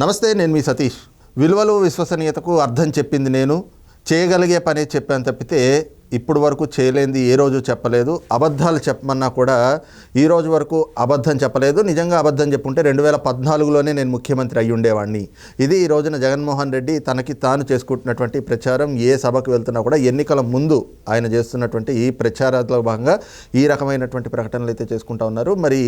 నమస్తే నేను మీ సతీష్. విలువలు విశ్వసనీయతకు అర్థం చెప్పింది నేను. చేయగలిగే పనే చెప్పాను తప్పితే ఇప్పుడు వరకు చేయలేంది ఏ రోజు చెప్పలేదు. అబద్ధాలు చెప్పమన్నా కూడా ఈ రోజు వరకు అబద్ధం చెప్పలేదు. నిజంగా అబద్ధం చెప్పుంటే రెండు వేల పద్నాలుగులోనే నేను ముఖ్యమంత్రి అయి ఉండేవాడిని ఇది ఈ రోజున జగన్మోహన్ రెడ్డి తనకి తాను చేసుకుంటున్నటువంటి ప్రచారం ఏ సభకు వెళ్తున్నా కూడా ఎన్నికల ముందు ఆయన చేస్తున్నటువంటి ఈ ప్రచారాల్లో భాగంగా ఈ రకమైనటువంటి ప్రకటనలు అయితే చేసుకుంటా ఉన్నారు. మరి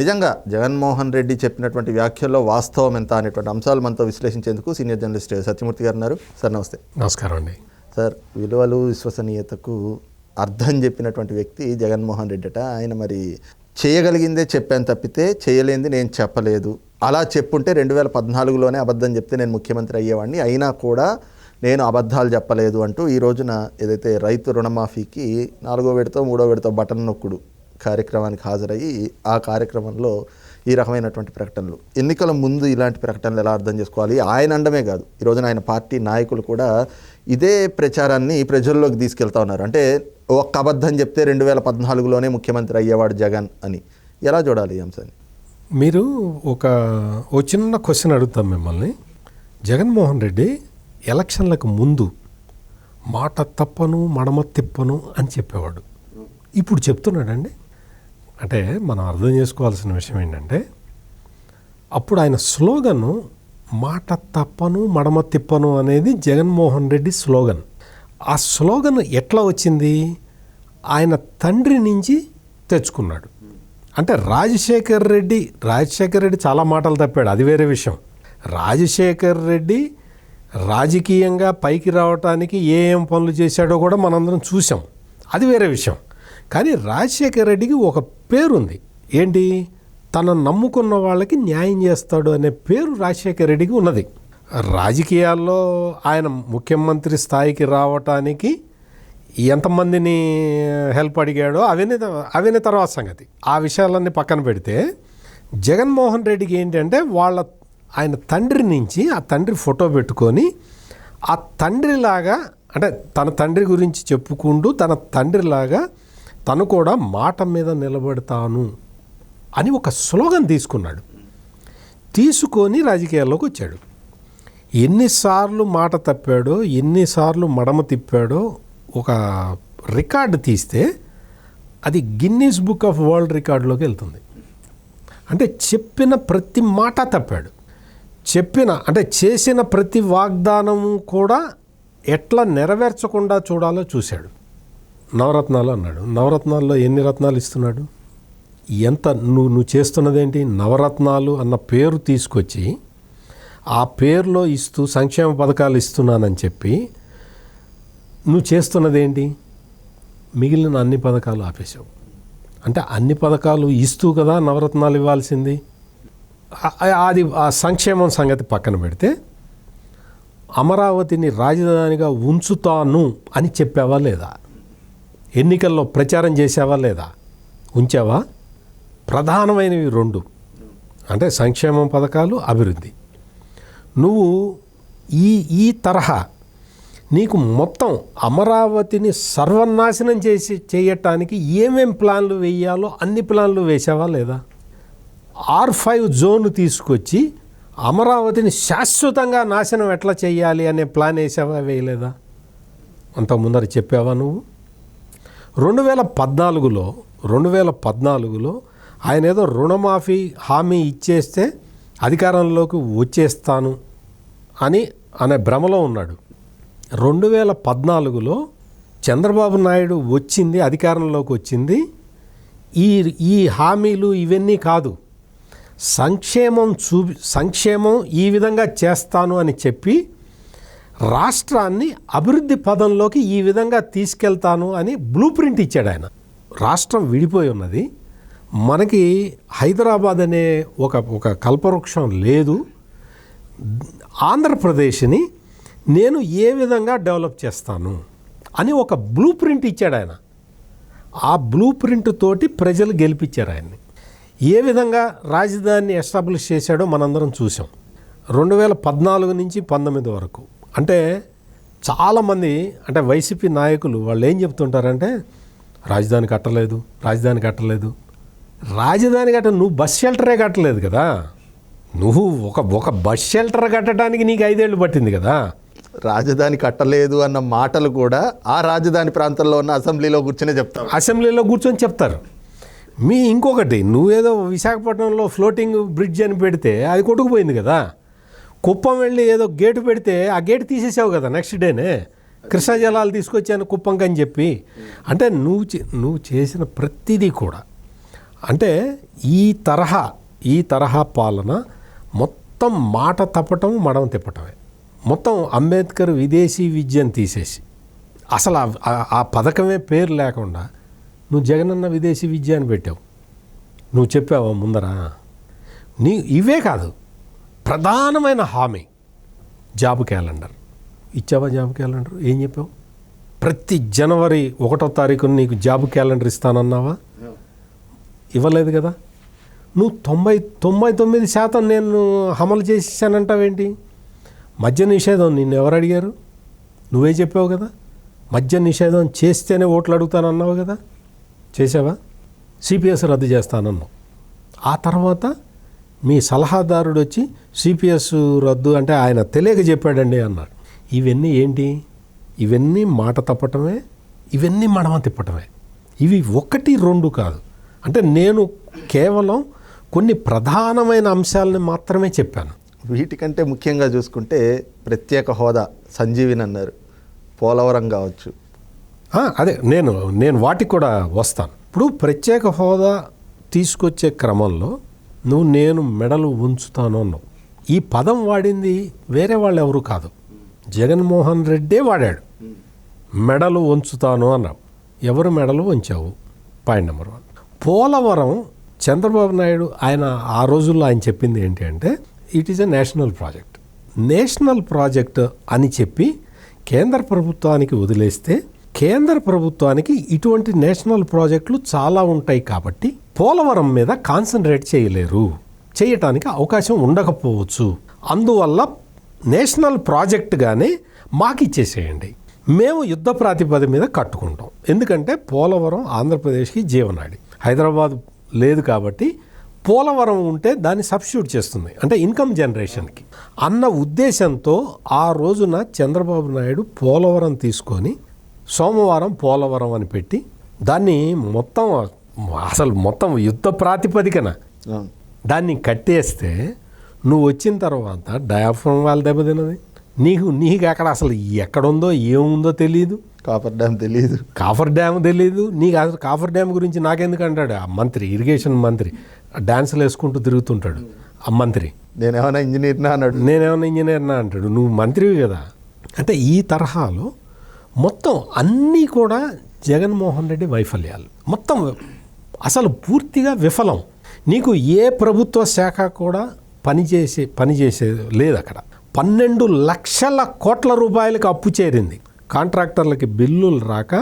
నిజంగా జగన్మోహన్ రెడ్డి చెప్పినటువంటి వ్యాఖ్యల్లో వాస్తవం ఎంత అనేటువంటి అంశాలు మనతో విశ్లేషించేందుకు సీనియర్ జర్నలిస్ట్ సత్యమూర్తి గారు ఉన్నారు. సార్ నమస్తే. నమస్కారం అండి. సార్ విలువలు విశ్వసనీయతకు అర్థం చెప్పినటువంటి వ్యక్తి జగన్మోహన్ రెడ్డి అట ఆయన మరి చేయగలిగిందే చెప్పాను తప్పితే చేయలేంది నేను చెప్పలేదు. అలా చెప్పుంటే రెండు వేల పద్నాలుగులోనే అబద్ధం చెప్తే నేను ముఖ్యమంత్రి అయ్యేవాడిని. అయినా కూడా నేను అబద్ధాలు చెప్పలేదు అంటూ ఈ రోజున ఏదైతే రైతు రుణమాఫీకి నాలుగో విడతో మూడో విడతో బటన్ నొక్కుడు కార్యక్రమానికి హాజరయ్యి ఆ కార్యక్రమంలో ఈ రకమైనటువంటి ప్రకటనలు. ఎన్నికల ముందు ఇలాంటి ప్రకటనలు ఎలా అర్థం చేసుకోవాలి? ఆయన అండమే కాదు. ఈ రోజున ఆయన పార్టీ నాయకులు కూడా ఇదే ప్రచారాన్ని ప్రజల్లోకి తీసుకెళ్తా ఉన్నారు. అంటే ఒక్క అబద్ధం చెప్తే రెండు వేల పద్నాలుగులోనే ముఖ్యమంత్రి అయ్యేవాడు జగన్ అని. ఎలా చూడాలి ఈ అంశాన్ని? మీరు ఒక ఓ చిన్న క్వశ్చన్ అడుగుతాం మిమ్మల్ని. జగన్మోహన్ రెడ్డి ఎలక్షన్లకు ముందు మాట తప్పను మడమ తిప్పను అని చెప్పేవాడు. ఇప్పుడు చెప్తున్నాడండి. అంటే మనం అర్థం చేసుకోవాల్సిన విషయం ఏంటంటే అప్పుడు ఆయన స్లోగను మాట తప్పను మడమ తిప్పను అనేది జగన్మోహన్ రెడ్డి స్లోగన్. ఆ స్లోగన్ ఎట్లా వచ్చింది? ఆయన తండ్రి నుంచి తెచ్చుకున్నాడు. అంటే రాజశేఖర్ రెడ్డి రాజశేఖర్ రెడ్డి చాలా మాటలు తప్పాడు అది వేరే విషయం. రాజశేఖర్ రెడ్డి రాజకీయంగా పైకి రావటానికి ఏ ఏం పనులు చేశాడో కూడా మనందరం చూసాం అది వేరే విషయం. కానీ రాజశేఖర్ రెడ్డికి ఒక పేరుంది. ఏంటి? తన నమ్ముకున్న వాళ్ళకి న్యాయం చేస్తాడు అనే పేరు రాజశేఖర్ రెడ్డికి ఉన్నది. రాజకీయాల్లో ఆయన ముఖ్యమంత్రి స్థాయికి రావటానికి ఎంతమందిని హెల్ప్ అడిగాడో అవన్నీ అవన్నీ తర్వాత సంగతి. ఆ విషయాలన్నీ పక్కన పెడితే జగన్మోహన్ రెడ్డికి ఏంటంటే వాళ్ళ ఆయన తండ్రి నుంచి ఆ తండ్రి ఫోటో పెట్టుకొని ఆ తండ్రిలాగా అంటే తన తండ్రి గురించి చెప్పుకుంటూ తన తండ్రిలాగా తను కూడా మాట మీద నిలబడతాను అని ఒక స్లోగన్ తీసుకున్నాడు. తీసుకొని రాజకీయాల్లోకి వచ్చాడు. ఎన్నిసార్లు మాట తప్పాడో ఎన్నిసార్లు మడమ తిప్పాడో ఒక రికార్డు తీస్తే అది గిన్నీస్ బుక్ ఆఫ్ వరల్డ్ రికార్డులోకి వెళ్తుంది. అంటే చెప్పిన ప్రతి మాట తప్పాడు. చెప్పిన అంటే చేసిన ప్రతి వాగ్దానము కూడా ఎట్లా నెరవేర్చకుండా చూడాలో చూశాడు. నవరత్నాలు అన్నాడు. నవరత్నాల్లో ఎన్ని రత్నాలు ఇస్తున్నాడు? ఎంత నువ్వు నువ్వు చేస్తున్నదేంటి? నవరత్నాలు అన్న పేరు తీసుకొచ్చి ఆ పేరులో ఇస్తూ సంక్షేమ పథకాలు ఇస్తున్నానని చెప్పి నువ్వు చేస్తున్నదేంటి? మిగిలిన అన్ని పథకాలు ఆపేశావు. అంటే అన్ని పథకాలు ఇస్తూ కదా నవరత్నాలు ఇవ్వాల్సింది. అది ఆ సంక్షేమం సంగతి పక్కన పెడితే అమరావతిని రాజధానిగా ఉంచుతాను అని చెప్పావా లేదా? ఎన్నికల్లో ప్రచారం చేసావా లేదా? ఉంచావా? ప్రధానమైనవి రెండు. అంటే సంక్షేమ పథకాలు అభివృద్ధి. నువ్వు ఈ ఈ తరహా నీకు మొత్తం అమరావతిని సర్వనాశనం చేసి చేయటానికి ఏమేం ప్లాన్లు వేయాలో అన్ని ప్లాన్లు వేసావా లేదా? ఆర్ ఫైవ్ జోన్ తీసుకొచ్చి అమరావతిని శాశ్వతంగా నాశనం ఎట్లా చేయాలి అనే ప్లాన్ వేసావా వేయలేదా? అంత ముందర చెప్పావా నువ్వు? రెండు వేల పద్నాలుగులో రెండు వేల పద్నాలుగులో ఆయన ఏదో రుణమాఫీ హామీ ఇచ్చేస్తే అధికారంలోకి వచ్చేస్తాను అని అనే భ్రమలో ఉన్నాడు. రెండు వేల పద్నాలుగులో చంద్రబాబు నాయుడు వచ్చింది అధికారంలోకి వచ్చింది. ఈ ఈ హామీలు ఇవన్నీ కాదు సంక్షేమం చూపి సంక్షేమం ఈ విధంగా చేస్తాను అని చెప్పి రాష్ట్రాన్ని అభివృద్ధి పదంలోకి ఈ విధంగా తీసుకెళ్తాను అని బ్లూ ప్రింట్ ఇచ్చాడు ఆయన. రాష్ట్రం విడిపోయి ఉన్నది. మనకి హైదరాబాద్ అనే ఒక ఒక కల్పవృక్షం లేదు. ఆంధ్రప్రదేశ్ని నేను ఏ విధంగా డెవలప్ చేస్తాను అని ఒక బ్లూ ప్రింట్ ఇచ్చాడు ఆయన. ఆ బ్లూ ప్రింట్ తోటి ప్రజలు గెలిపించారు ఆయన్ని. ఏ విధంగా రాజధానిని ఎస్టాబ్లిష్ చేశాడో మనందరం చూసాం రెండు వేల పద్నాలుగు నుంచి పంతొమ్మిది వరకు. అంటే చాలామంది అంటే వైసీపీ నాయకులు వాళ్ళు ఏం చెప్తుంటారంటే రాజధాని కట్టలేదు రాజధాని కట్టలేదు. రాజధాని కట్ట నువ్వు బస్ షెల్టరే కట్టలేదు కదా. నువ్వు ఒక ఒక బస్ షెల్టర్ కట్టడానికి నీకు ఐదేళ్ళు పట్టింది కదా. రాజధాని కట్టలేదు అన్న మాటలు కూడా ఆ రాజధాని ప్రాంతంలో ఉన్న అసెంబ్లీలో కూర్చునే చెప్తాం అసెంబ్లీలో కూర్చొని చెప్తారు. మీ ఇంకొకటి నువ్వేదో విశాఖపట్నంలో ఫ్లోటింగ్ బ్రిడ్జ్ అని పెడితే అది కొట్టుకుపోయింది కదా. కుప్పం వెళ్ళి ఏదో గేటు పెడితే ఆ గేటు తీసేసావు కదా నెక్స్ట్ డేనే. కృష్ణా జలాలు తీసుకొచ్చాను కుప్పంకి అని చెప్పి. అంటే నువ్వు చే- నువ్వు చేసిన ప్రతిదీ కూడా. అంటే ఈ తరహా ఈ తరహా పాలన మొత్తం మాట తప్పటం మడం తిప్పటమే. మొత్తం అంబేద్కర్ విదేశీ విద్యను తీసేసి. అసలు ఆ- ఆ పథకమే పేరు లేకుండా నువ్వు జగనన్న విదేశీ విద్య అని పెట్టావు. నువ్వు చెప్పావా ముందరా? నీ ఇవే కాదు. ప్రధానమైన హామీ జాబ్ క్యాలెండర్. ఇచ్చావా జాబ్ క్యాలెండర్? ఏం చెప్పావు? ప్రతి జనవరి ఒకటో తారీఖున నీకు జాబ్ క్యాలెండర్ ఇస్తానన్నావా? ఇవ్వలేదు కదా. నువ్వు తొంభై తొంభై తొమ్మిది శాతం నేను అమలు చేసేసానంటావేంటి మద్య నిషేధం నిన్ను ఎవరు అడిగారు? నువ్వే చెప్పావు కదా. మద్య నిషేధం చేస్తేనే ఓట్లు అడుగుతానన్నావు కదా. చేసావా సిపిఎస్ రద్దు చేస్తానన్నావు. ఆ తర్వాత మీ సలహాదారుడు వచ్చి సిపిఎస్ రద్దు అంటే ఆయన తెలియక చెప్పాడండి అన్నాడు ఇవన్నీ ఏంటి? ఇవన్నీ మాట తప్పటమే ఇవన్నీ మడమ తిప్పటమే. ఇవి ఒకటి రెండు కాదు. అంటే నేను కేవలం కొన్ని ప్రధానమైన అంశాలని మాత్రమే చెప్పాను. వీటికంటే ముఖ్యంగా చూసుకుంటే ప్రత్యేక హోదా సంజీవిని అన్నారు. పోలవరం కావచ్చు. అదే నేను నేను వాటికి కూడా వస్తాను. ఇప్పుడు ప్రత్యేక హోదా తీసుకొచ్చే క్రమంలో నువ్వు నేను మెడలు ఉంచుతాను అన్నావు. ఈ పదం వాడింది వేరే వాళ్ళు ఎవరు కాదు. జగన్మోహన్ రెడ్డే వాడాడు. మెడలు ఉంచుతాను అన్నావు. ఎవరు మెడలు ఉంచావు? Point number one. Polavaram Chandrababu Naidu ఆయన ఆ రోజుల్లో ఆయన చెప్పింది ఏంటి అంటే it is a national project. National project అని చెప్పి కేంద్ర ప్రభుత్వానికి వదిలేస్తే కేంద్ర ప్రభుత్వానికి ఇటువంటి నేషనల్ ప్రాజెక్టులు చాలా ఉంటాయి కాబట్టి పోలవరం మీద కాన్సన్ట్రేట్ చేయలేరు. చేయటానికి అవకాశం ఉండకపోవచ్చు. అందువల్ల నేషనల్ ప్రాజెక్టుగానే మాకు ఇచ్చేసేయండి మేము యుద్ధ ప్రాతిపద మీద కట్టుకుంటాం. ఎందుకంటే పోలవరం ఆంధ్రప్రదేశ్కి జీవనాడి. హైదరాబాద్ లేదు కాబట్టి పోలవరం ఉంటే దాన్ని సబ్స్టిట్యూట్ చేస్తుంది. అంటే ఇన్కమ్ జనరేషన్కి. అన్న ఉద్దేశంతో ఆ రోజున చంద్రబాబు నాయుడు పోలవరం తీసుకొని సోమవారం పోలవరం అని పెట్టి దాన్ని మొత్తం అసలు మొత్తం యుద్ధ ప్రాతిపదికన. దాన్ని కట్టేస్తే నువ్వు వచ్చిన తర్వాత డయాఫ్రమ్ వాళ్ళు దెబ్బతిన్నది నీకు నీకు అక్కడ అసలు ఎక్కడుందో ఏముందో తెలియదు కాపర్ డ్యామ్ తెలియదు కాఫర్ డ్యామ్ తెలియదు నీకు అసలు కాఫర్ డ్యామ్ గురించి నాకెందుకు అంటాడు? ఆ మంత్రి ఇరిగేషన్ మంత్రి డాన్సులు వేసుకుంటూ తిరుగుతుంటాడు. ఆ మంత్రి. నేనేమైనా ఇంజనీర్నా అన్నాడు. నేనేమన్నా ఇంజనీర్నా అంటాడు. నువ్వు మంత్రివి కదా. అంటే ఈ తరహాలో మొత్తం అన్నీ కూడా జగన్మోహన్ రెడ్డి వైఫల్యాలు. మొత్తం అసలు పూర్తిగా విఫలం. నీకు ఏ ప్రభుత్వ శాఖ కూడా పనిచేసే పనిచేసే లేదు అక్కడ. పన్నెండు లక్షల కోట్ల రూపాయలకు అప్పు చేరింది. కాంట్రాక్టర్లకి బిల్లులు రాక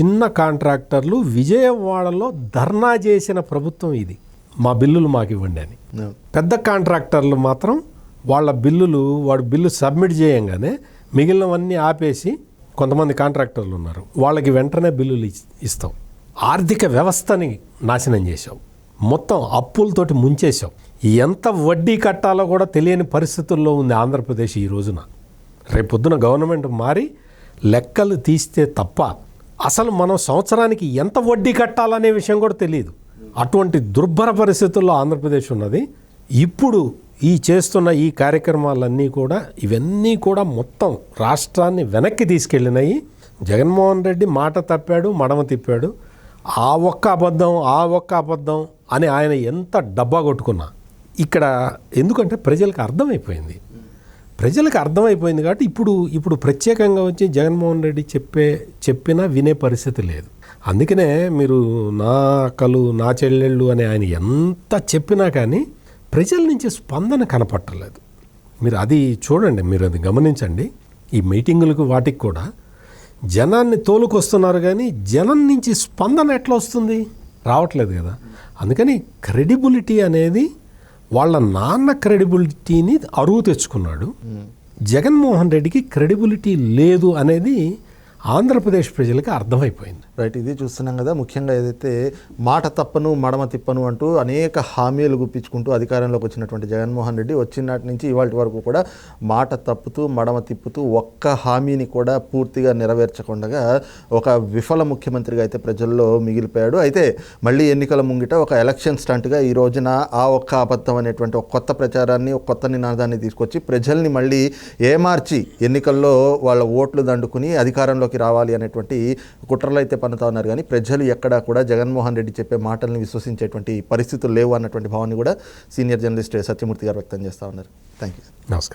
చిన్న కాంట్రాక్టర్లు విజయవాడలో ధర్నా చేసిన ప్రభుత్వం ఇది. మా బిల్లులు మాకు ఇవ్వండి అని. పెద్ద కాంట్రాక్టర్లు మాత్రం వాళ్ళ బిల్లులు వాడు బిల్లు సబ్మిట్ చేయంగానే మిగిలినవన్నీ ఆపేసి కొంతమంది కాంట్రాక్టర్లు ఉన్నారు. వాళ్ళకి వెంటనే బిల్లులు ఇస్తాం. ఆర్థిక వ్యవస్థని నాశనం చేసావు మొత్తం అప్పులతోటి ముంచేసావు ఎంత వడ్డీ కట్టాలో కూడా తెలియని పరిస్థితుల్లో ఉంది ఆంధ్రప్రదేశ్ ఈ రోజున. రేపొద్దున గవర్నమెంట్ మారి లెక్కలు తీస్తే తప్ప అసలు మనం సంవత్సరానికి ఎంత వడ్డీ కట్టాలనే విషయం కూడా తెలియదు. అటువంటి దుర్భర పరిస్థితుల్లో ఆంధ్రప్రదేశ్ ఉన్నది. ఇప్పుడు ఈ చేస్తున్న ఈ కార్యక్రమాలన్నీ కూడా ఇవన్నీ కూడా మొత్తం రాష్ట్రాన్ని వెనక్కి తీసుకెళ్ళినాయి. జగన్మోహన్ రెడ్డి మాట తప్పాడు మడమ తిప్పాడు. ఆ ఒక్క అబద్ధం ఆ ఒక్క అబద్ధం అని ఆయన ఎంత డబ్బా కొట్టుకున్నా. ఇక్కడ ఎందుకంటే ప్రజలకు అర్థమైపోయింది. ప్రజలకు అర్థమైపోయింది కాబట్టి ఇప్పుడు ఇప్పుడు ప్రత్యేకంగా వచ్చి జగన్మోహన్ రెడ్డి చెప్పే చెప్పినా వినే పరిస్థితి లేదు. అందుకనే మీరు నా అక్కలు నా చెల్లెళ్ళు అని ఆయన ఎంత చెప్పినా కానీ ప్రజల నుంచి స్పందన కనపట్టలేదు. మీరు అది చూడండి మీరు అది గమనించండి. ఈ మీటింగులకు వాటికి కూడా జనాన్ని తోలుకొస్తున్నారు కానీ జనం నుంచి స్పందన ఎట్లా వస్తుంది? రావట్లేదు కదా. అందుకని క్రెడిబిలిటీ అనేది వాళ్ళ నాన్న క్రెడిబిలిటీని అరువు తెచ్చుకున్నాడు. జగన్మోహన్ రెడ్డికి క్రెడిబిలిటీ లేదు అనేది ఆంధ్రప్రదేశ్ ప్రజలకు అర్థమైపోయింది. రైట్ ఇది చూస్తున్నాం కదా ముఖ్యంగా ఏదైతే మాట తప్పను మడమ తిప్పను అంటూ అనేక హామీలు గుప్పించుకుంటూ అధికారంలోకి వచ్చినటువంటి జగన్మోహన్ రెడ్డి వచ్చినాటి నుంచి ఇవాళ వరకు కూడా మాట తప్పుతూ మడమ తిప్పుతూ ఒక్క హామీని కూడా పూర్తిగా నెరవేర్చకుండా ఒక విఫల ముఖ్యమంత్రిగా అయితే ప్రజల్లో మిగిలిపోయాడు. అయితే మళ్ళీ ఎన్నికల ముంగిట ఒక ఎలక్షన్ స్టంట్గా ఈ రోజున ఆ ఒక్క అబద్ధం అనేటువంటి ఒక కొత్త ప్రచారాన్ని ఒక కొత్త నినాదాన్ని తీసుకొచ్చి ప్రజల్ని మళ్ళీ ఏమార్చి ఎన్నికల్లో వాళ్ళ ఓట్లు దండుకుని అధికారంలోకి అధికారంలోకి రావాలి అనేటువంటి కుట్రలు అయితే పన్నుతా ఉన్నారు. కానీ ప్రజలు ఎక్కడా కూడా జగన్మోహన్ రెడ్డి చెప్పే మాటలను విశ్వసించేటువంటి పరిస్థితులు లేవు అన్నటువంటి భావాన్ని కూడా సీనియర్ జర్నలిస్ట్ సత్యమూర్తి గారు వ్యక్తం చేస్తూ ఉన్నారు. థ్యాంక్ యూ నమస్కారం.